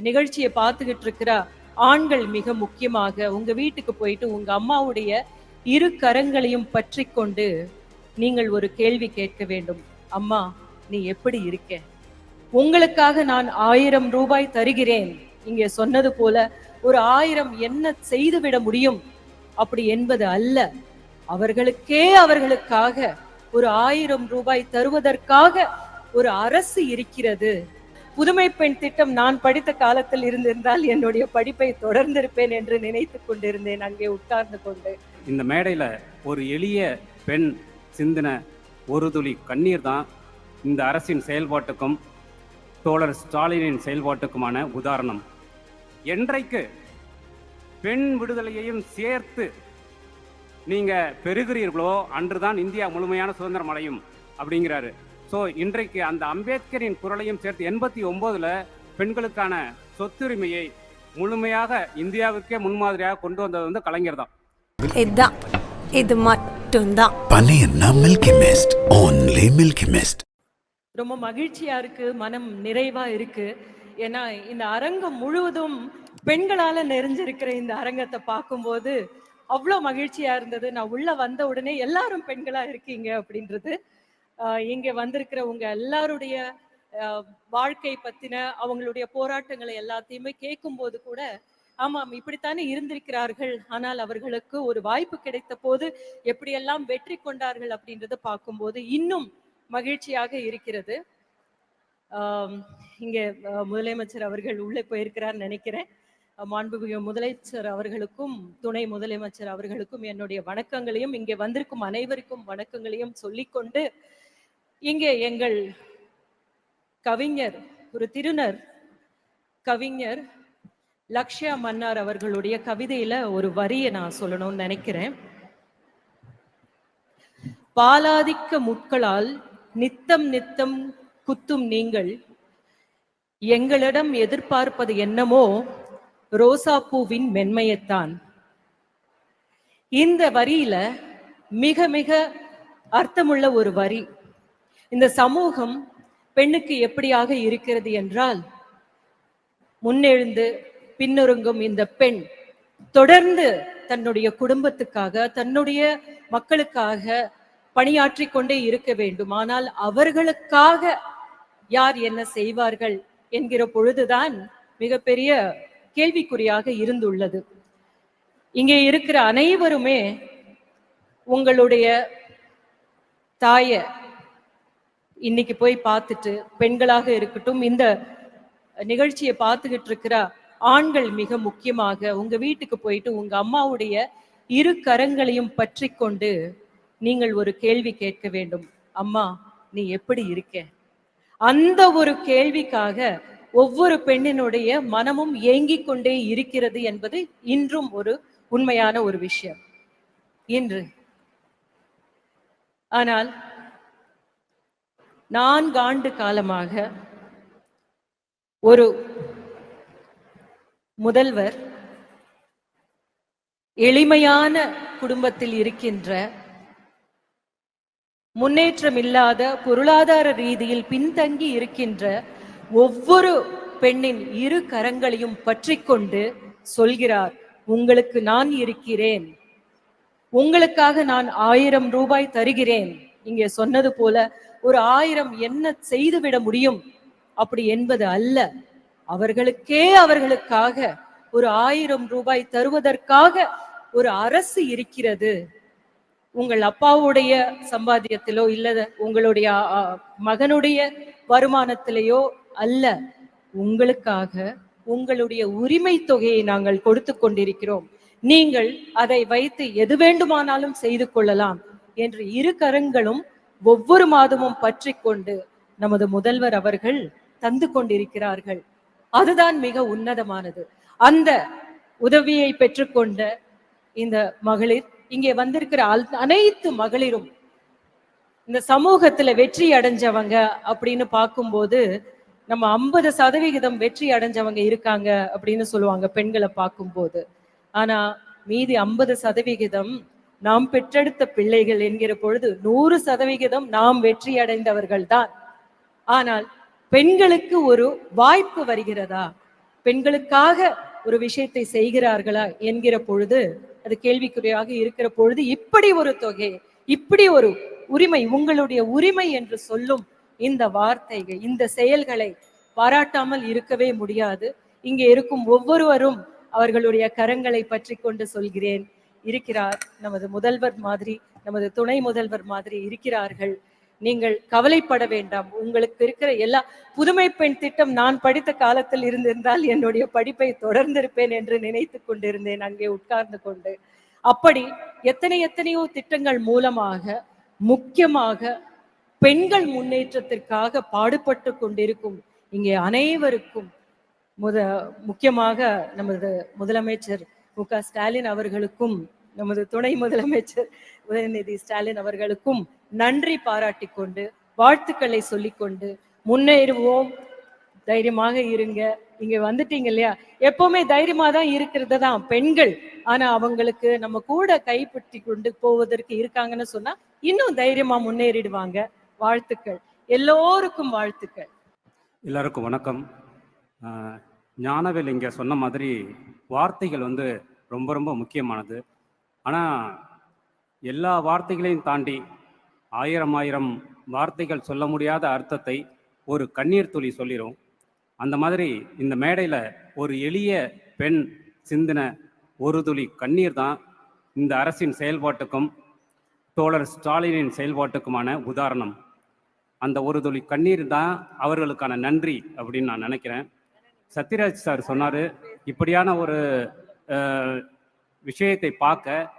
நிகழ்ச்சியை பார்த்துக்கிட்டு இருக்கிற ஆண்கள் மிக முக்கியமாக உங்க வீட்டுக்கு போயிட்டு உங்க அம்மாவுடைய இரு கரங்களையும் பற்றி கொண்டு நீங்கள் ஒரு கேள்வி கேட்க வேண்டும். அம்மா நீ எப்படி இருக்க? உங்களுக்காக நான் ஆயிரம் ரூபாய் தருகிறேன். இங்கே சொன்னது போல ஒரு ஆயிரம் என்ன செய்துவிட முடியும்? அப்படி என்பது அல்ல. அவர்களுக்கே அவர்களுக்காக ஒரு ஆயிரம் ரூபாய் தருவதற்காக ஒரு அரசு இருக்கிறது. புதுமை பெண் திட்டம் நான் படித்த காலத்தில் இருந்திருந்தால் என்னுடைய படிப்பை தொடர்ந்திருப்பேன் என்று நினைத்து கொண்டிருந்தேன். அங்கே உட்கார்ந்து கொண்டு. இந்த மேடையில் ஒரு எளிய பெண் சிந்தின ஒரு துளி கண்ணீர் தான் இந்த அரசின் செயல்பாட்டுக்கும் தோழர் ஸ்டாலினின் செயல்பாட்டுக்குமான உதாரணம். என்றைக்கு பெண் விடுதலையையும் சேர்த்து நீங்கள் பெறுகிறீர்களோ அன்றுதான் இந்தியா முழுமையான சுதந்திரம் அடையும் அப்படிங்கிறாரு. ஸோ இன்றைக்கு அந்த அம்பேத்கரின் குரலையும் சேர்த்து எண்பத்தி ஒன்பதுல பெண்களுக்கான சொத்துரிமையை முழுமையாக இந்தியாவுக்கே முன்மாதிரியாக கொண்டு வந்தது வந்து கலைஞர் தான். இதுதான் இது மட்டும்தான். பனையன்னா Milky Mist only Milky Mist ரொம்ப மகிழ்ச்சியா இருக்கு மனம் நிறைவா இருக்கு. ஏன்னா இந்த அரங்கம் முழுவதும் பெண்களால நிறைஞ்சிருக்கிற இந்த அரங்கத்தை பார்க்கும்போது அவ்வளோ மகிழ்ச்சியா இருந்தது. நான் உள்ள வந்த உடனே எல்லாரும் பெண்களா இருக்கீங்க அப்படின்றது இங்க வந்திருக்கிற உங்க எல்லாருடைய ஆஹ் வாழ்க்கை பத்தின அவங்களுடைய போராட்டங்களை எல்லாத்தையுமே கேட்கும் போது கூட ஆமாம் இப்படித்தானே இருந்திருக்கிறார்கள். ஆனால் அவர்களுக்கு ஒரு வாய்ப்பு கிடைத்த போது எப்படியெல்லாம் வெற்றி கொண்டார்கள் அப்படின்றத பார்க்கும்போது இன்னும் மகிழ்ச்சியாக இருக்கிறது. ஆம், இங்கே முதலமைச்சர் அவர்கள் உள்ளே போயிருக்கிறார் நினைக்கிறேன். மாண்புமிகு முதலமைச்சர் அவர்களுக்கும் துணை முதலமைச்சர் அவர்களுக்கும் என்னுடைய வணக்கங்களையும் இங்கே வந்திருக்கும் அனைவருக்கும் வணக்கங்களையும் சொல்லிக்கொண்டு இங்கே எங்கள் கவிஞர் ஒரு திருநர் கவிஞர் லக்ஷ்யா மன்னார் அவர்களுடைய கவிதையில ஒரு வரியை நான் சொல்லணும்னு நினைக்கிறேன். பாலாதிக்க முட்களால் நித்தம் நித்தம் குத்தும் நீங்கள் எங்களிடம் எதிர்பார்ப்பது என்னமோ ரோசாப்பூவின் மென்மையைத்தான். இந்த வரியில மிக மிக அர்த்தமுள்ள ஒரு வரி இந்த சமூகம் பெண்ணுக்கு எப்படியாக இருக்கிறது என்றால் முன்னெழுந்து பின்னொருங்கும் இந்த பெண் தொடர்ந்து தன்னுடைய குடும்பத்துக்காக தன்னுடைய மக்களுக்காக பணியாற்றி கொண்டே இருக்க வேண்டும். ஆனால் அவர்களுக்காக யார் என்ன செய்வார்கள் என்கிற பொழுதுதான் மிகப்பெரிய கேள்விக்குறியாக இருந்துள்ளது. இங்கே இருக்கிற அனைவருமே உங்களுடைய தாய இன்னைக்கு போய் பார்த்துட்டு பெண்களாக இருக்கட்டும் இந்த நிகழ்ச்சியை பார்த்துக்கிட்டு இருக்கிற ஆண்கள் மிக முக்கியமாக உங்க வீட்டுக்கு போயிட்டு உங்க அம்மாவுடைய இரு கரங்களையும் பற்றி கொண்டு நீங்கள் ஒரு கேள்வி கேட்க வேண்டும். அம்மா நீ எப்படி இருக்க? அந்த ஒரு கேள்விக்காக ஒவ்வொரு பெண்ணினுடைய மனமும் ஏங்கிக் கொண்டே இருக்கிறது என்பது இன்றும் ஒரு உண்மையான ஒரு விஷயம். இன்று. ஆனால் நான்காண்டு காலமாக ஒரு முதல்வர் எளிமையான குடும்பத்தில் இருக்கின்ற முன்னேற்றம் இல்லாத பொருளாதார ரீதியில் பின்தங்கி இருக்கின்ற ஒவ்வொரு பெண்ணின் இரு கரங்களையும் பற்றி கொண்டு சொல்கிறார் உங்களுக்கு நான் இருக்கிறேன். உங்களுக்காக நான் ஆயிரம் ரூபாய் தருகிறேன். இங்கே சொன்னது போல ஒரு ஆயிரம் என்ன செய்துவிட முடியும்? அப்படி என்பது அல்ல. அவர்களுக்கே அவர்களுக்காக ஒரு ஆயிரம் ரூபாய் தருவதற்காக ஒரு அரசு இருக்கிறது. உங்கள் அப்பாவுடைய சம்பாத்தியத்திலோ இல்ல உங்களுடைய மகனுடைய வருமானத்திலேயோ அல்ல. உங்களுக்காக உங்களுடைய உரிமை தொகையை நாங்கள் கொடுத்து கொண்டிருக்கிறோம். நீங்கள் அதை வைத்து எது வேண்டுமானாலும் செய்து கொள்ளலாம். என்று இரு கரங்களும் ஒவ்வொரு மாதமும் பற்றி கொண்டு நமது முதல்வர் அவர்கள் தந்து கொண்டிருக்கிறார்கள். அதுதான் மிக உன்னதமானது. அந்த உதவியை பெற்றுக்கொண்ட இந்த மகளிர் இங்கே வந்திருக்கிற அல்- அனைத்து மகளிரும் இந்த சமூகத்துல வெற்றி அடைஞ்சவங்க அப்படின்னு பார்க்கும்போது நம்ம ஐம்பது சதவிகிதம் வெற்றி அடைஞ்சவங்க இருக்காங்க அப்படின்னு சொல்லுவாங்க பெண்களை பார்க்கும்போது. ஆனா மீதி ஐம்பது சதவிகிதம் நாம் பெற்றெடுத்த பிள்ளைகள் என்கிற பொழுது நூறு சதவிகிதம் நாம் வெற்றி அடைந்தவர்கள் தான். ஆனால் பெண்களுக்கு ஒரு வாய்ப்பு வருகிறதா? பெண்களுக்காக ஒரு விஷயத்தை செய்கிறார்களா என்கிற பொழுது அது கேள்விக்குறியாக இருக்கிற பொழுது இப்படி ஒரு தொகை இப்படி ஒரு உரிமை உங்களுடைய உரிமை என்று சொல்லும் இந்த வார்த்தைகள் இந்த செயல்களை பாராட்டாமல் இருக்கவே முடியாது. இங்கே இருக்கும் ஒவ்வொருவரும் அவர்களுடைய கரங்களை பற்றி கொண்டு சொல்கிறேன். இருக்கிறார். நமது முதல்வர் மாதிரி நமது துணை முதல்வர் மாதிரி இருக்கிறார்கள். நீங்கள் கவலைப்பட வேண்டாம். உங்களுக்கு இருக்கிற எல்லா புதுமை பெண் திட்டம் நான் படித்த காலத்தில் இருந்திருந்தால் என்னுடைய படிப்பை தொடர்ந்திருப்பேன் என்று நினைத்து கொண்டிருந்தேன் அங்கே உட்கார்ந்து கொண்டு. அப்படி எத்தனை எத்தனையோ திட்டங்கள் மூலமாக முக்கியமாக பெண்கள் முன்னேற்றத்திற்காக பாடுபட்டு கொண்டிருக்கும் இங்கே அனைவருக்கும் முத முக்கியமாக நமது முதலமைச்சர் மு க ஸ்டாலின் அவர்களுக்கும் நமது துணை முதலமைச்சர் உதயநிதி ஸ்டாலின் அவர்களுக்கும் நன்றி பாராட்டி கொண்டு வாழ்த்துக்களை சொல்லிக்கொண்டு முன்னேறுவோம். தைரியமாக இருங்க. இங்க வந்துட்டீங்க இல்லையா? எப்பவுமே தைரியமா தான் இருக்கிறது தான் பெண்கள். ஆனா அவங்களுக்கு நம்ம கூட கைப்பற்றி கொண்டு போவதற்கு இருக்காங்கன்னு சொன்னா இன்னும் தைரியமா முன்னேறிடுவாங்க. வாழ்த்துக்கள். எல்லோருக்கும் வாழ்த்துக்கள். எல்லாருக்கும் வணக்கம். ஆஹ் ஞானவேல் இங்க சொன்ன மாதிரி வார்த்தைகள் வந்து ரொம்ப ரொம்ப முக்கியமானது. ஆனால் எல்லா வார்த்தைகளையும் தாண்டி ஆயிரம் ஆயிரம் வார்த்தைகள் சொல்ல முடியாத அர்த்தத்தை ஒரு கண்ணீர் துளி சொல்லிடும் அந்த மாதிரி இந்த மேடையில் ஒரு எளிய பெண் சிந்தின ஒரு துளி கண்ணீர் தான் இந்த அரசின் செயல்பாட்டுக்கும் தோழர் ஸ்டாலினின் செயல்பாட்டுக்குமான உதாரணம். அந்த ஒரு துளி கண்ணீர் தான் அவர்களுக்கான நன்றி அப்படின்னு நான் நினைக்கிறேன். சத்யராஜ் சார் சொன்னார் இப்படியான ஒரு விஷயத்தை பார்க்க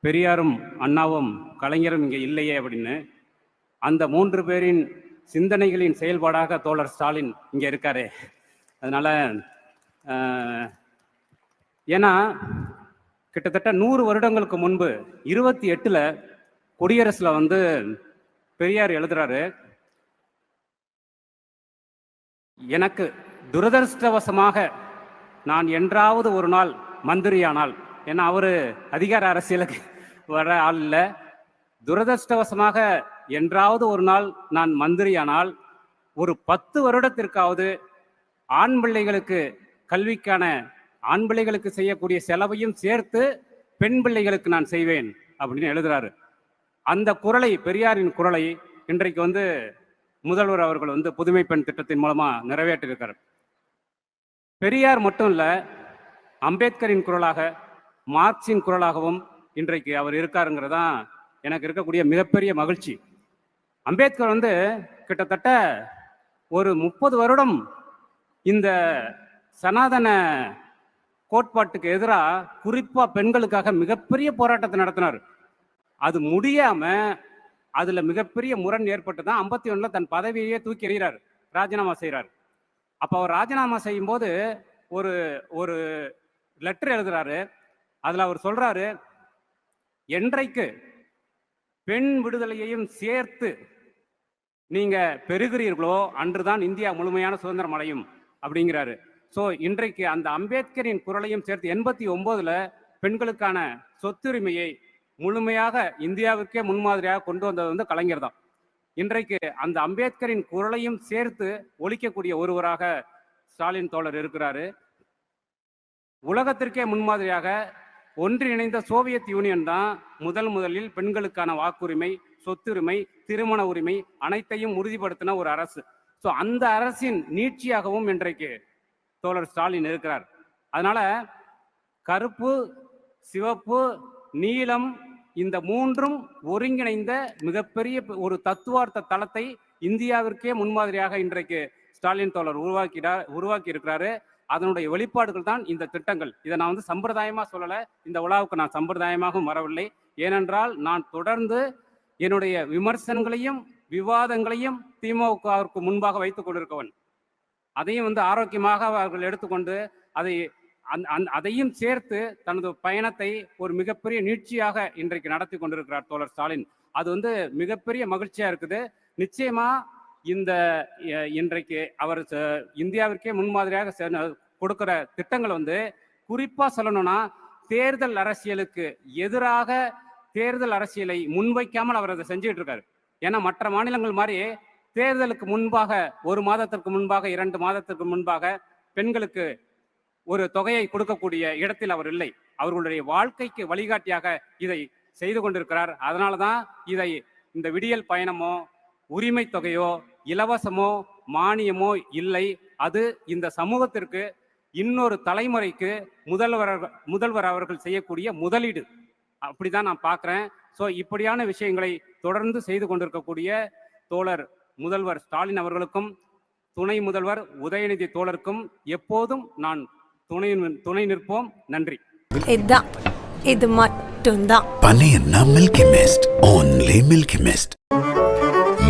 பெரியாரும் அண்ணாவும் கலைஞரும் இங்கே இல்லையே அப்படின்னு அந்த மூன்று பேரின் சிந்தனைகளின் செயல்பாடாக தோழர் ஸ்டாலின் இங்கே இருக்காரு. அதனால் ஏன்னா கிட்டத்தட்ட நூறு வருடங்களுக்கு முன்பு இருபத்தி எட்டில் குடியரசில் வந்து பெரியார் எழுதுறாரு எனக்கு துரதிருஷ்டவசமாக நான் என்றாவது ஒரு நாள் மந்திரியானால் ஏன்னா அவர் அதிகார அரசியலுக்கு வர ஆள் இல்லை. துரதிருஷ்டவசமாக என்றாவது ஒரு நாள் நான் மந்திரியானால் ஒரு பத்து வருடத்திற்காவது ஆண் பிள்ளைகளுக்கு கல்விக்கான ஆண் பிள்ளைகளுக்கு செய்யக்கூடிய செலவையும் சேர்த்து பெண் பிள்ளைகளுக்கு நான் செய்வேன் அப்படின்னு எழுதுறாரு. அந்த குரலை பெரியாரின் குரலை இன்றைக்கு வந்து முதல்வர் அவர்கள் வந்து புதுமை பெண் திட்டத்தின் மூலமா நிறைவேற்றியிருக்காரு. பெரியார் மட்டும் இல்ல அம்பேத்கரின் குரலாக மார்க்சின் குரலாகவும் இன்றைக்கு அவர் இருக்காருங்கிறதான் எனக்கு இருக்கக்கூடிய மிகப்பெரிய மகிழ்ச்சி. அம்பேத்கர் வந்து கிட்டத்தட்ட ஒரு முப்பது வருடம் இந்த சனாதன கோட்பாட்டுக்கு எதிராக குறிப்பாக பெண்களுக்காக மிகப்பெரிய போராட்டத்தை நடத்தினார். அது முடியாமல் அதில் மிகப்பெரிய முரண் ஏற்பட்டு தான் ஐம்பத்தி ஒன்றில் தன் பதவியையே தூக்கி எறிகிறார். ராஜினாமா செய்கிறார் அப்போ அவர் ராஜினாமா செய்யும்போது ஒரு ஒரு லெட்டர் எழுதுறாரு. அதுல அவர் சொல்றாரு என்றைக்கு பெண் விடுதலையையும் சேர்த்து நீங்க பெறுகிறீர்களோ அன்றுதான் இந்தியா முழுமையான சுதந்திரம் அடையும் அப்படிங்கிறாரு. ஸோ இன்றைக்கு அந்த அம்பேத்கரின் குரலையும் சேர்த்து எண்பத்தி ஒன்பதுல பெண்களுக்கான சொத்துரிமையை முழுமையாக இந்தியாவிற்கே முன்மாதிரியாக கொண்டு வந்தது வந்து கலைஞர் தான். இன்றைக்கு அந்த அம்பேத்கரின் குரலையும் சேர்த்து ஒழிக்கக்கூடிய ஒருவராக ஸ்டாலின் தோழர் இருக்கிறாரு. உலகத்திற்கே முன்மாதிரியாக ஒன்றிணைந்த சோவியத் யூனியன் தான் முதல் முதலில் பெண்களுக்கான வாக்குரிமை சொத்துரிமை திருமண உரிமை அனைத்தையும் உறுதிப்படுத்தின ஒரு அரசு. ஸோ அந்த அரசின் நீட்சியாகவும் இன்றைக்கு தோழர் ஸ்டாலின் இருக்கிறார். அதனால கருப்பு சிவப்பு நீலம் இந்த மூன்றும் ஒருங்கிணைந்த மிகப்பெரிய ஒரு தத்துவார்த்த தளத்தை இந்தியாவிற்கே முன்மாதிரியாக இன்றைக்கு ஸ்டாலின் தோழர் உருவாக்கிடார் உருவாக்கி இருக்கிறாரு அதனுடைய வெளிப்பாடுகள் தான் இந்த திட்டங்கள். இதை நான் வந்து சம்பிரதாயமா சொல்லல. இந்த விழாவுக்கு நான் சம்பிரதாயமாகவும் வரவில்லை. ஏனென்றால் நான் தொடர்ந்து என்னுடைய விமர்சனங்களையும் விவாதங்களையும் திமுகவிற்கு முன்பாக வைத்துக் கொண்டிருக்கவன் அதையும் வந்து ஆரோக்கியமாக அவர்கள் எடுத்துக்கொண்டு அதை அந் அந் அதையும் சேர்த்து தனது பயணத்தை ஒரு மிகப்பெரிய நீட்சியாக இன்றைக்கு நடத்தி கொண்டிருக்கிறார் தோழர் ஸ்டாலின். அது வந்து மிகப்பெரிய மகிழ்ச்சியா இருக்குது. நிச்சயமா இந்த இன்றைக்கு அவர் ச- இந்தியாவிற்கே முன்மாதிரியாக கொடுக்கிற திட்டங்கள் வந்து குறிப்பாக சொல்லணும்னா தேர்தல் அரசியலுக்கு எதிராக தேர்தல் அரசியலை முன்வைக்காமல் அவர் அதை செஞ்சுட்டு இருக்காரு ஏன்னா மற்ற மாநிலங்கள் மாதிரி தேர்தலுக்கு முன்பாக ஒரு மாதத்திற்கு முன்பாக இரண்டு மாதத்திற்கு முன்பாக பெண்களுக்கு ஒரு தொகையை கொடுக்கக்கூடிய இடத்தில் அவர் இல்லை. அவர்களுடைய வாழ்க்கைக்கு வழிகாட்டியாக இதை செய்து கொண்டிருக்கிறார். அதனால தான் இதை இந்த விடியல் பயணமோ உரிமை தொகையோ இலவசமோ மானியமோ இல்லை. அது இந்த சமூகத்திற்கு இன்னொரு தலைமுறைக்கு முதல்வர் முதல்வர் அவர்கள் செய்யக்கூடிய முதலீடு. அப்படிதான் நான் பார்க்குறேன். ஸோ இப்படியான விஷயங்களை தொடர்ந்து செய்து கொண்டிருக்கக்கூடிய தோழர் முதல்வர் ஸ்டாலின் அவர்களுக்கும் துணை முதல்வர் உதயநிதி தோழருக்கும் எப்போதும் நான் துணை துணை நிற்போம். நன்றி. இதுதான் இது மட்டும்தான். Panina Milky Mist. Only Milky Mist.